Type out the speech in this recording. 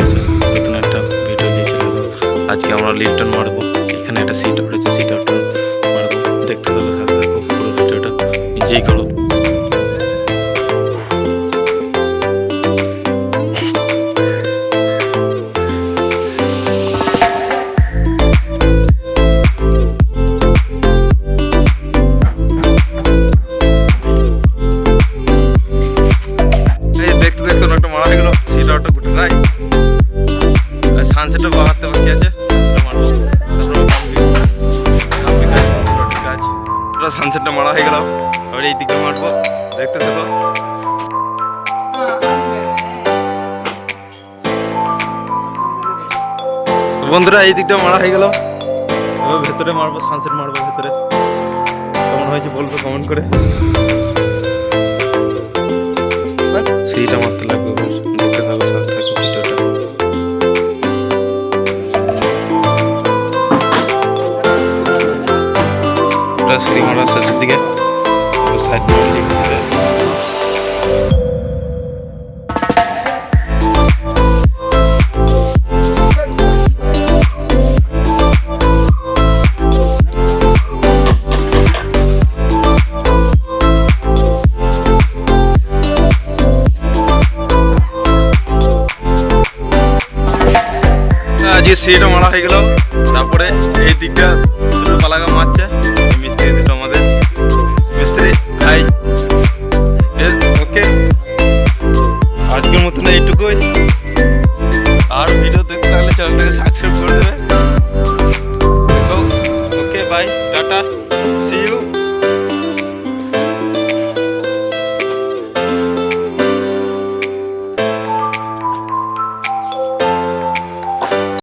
গেছে নতুন একটা ভিডিও এলাম আজকে আমরা লিফটন মারবো। এখানে একটা সিট উঠেছে সিট মারবো। দেখতে থাকো দেখো, পুরো ভিডিওটা নিজেই করো সানসেটটা বাহাতে বাকি আছে। পুরো সানসেটটা মারা হয়ে গেল। এবার এই দিকটা মারবো। দেখতে থাকো। বন্ধুরা এই দিকটা মারা হয়ে গেল। এবার ভেতরে মারবো সানসেট মারবো ভেতরে। কেমন হয়েছে বলবে কমেন্ট করে। পুরো সিঁড়ি মারা শেষের দিকে সাইড মারলি আজকে সিঁড়িটা মারা হয়ে গেল তারপরে এই দিকটা দুটো পালাগা মারছে এইটুকুই। আর ভিডিও দেখতে তাহলে চ্যানেলটাকে সাবস্ক্রাইব করে দেবে। Okay bye tata. See you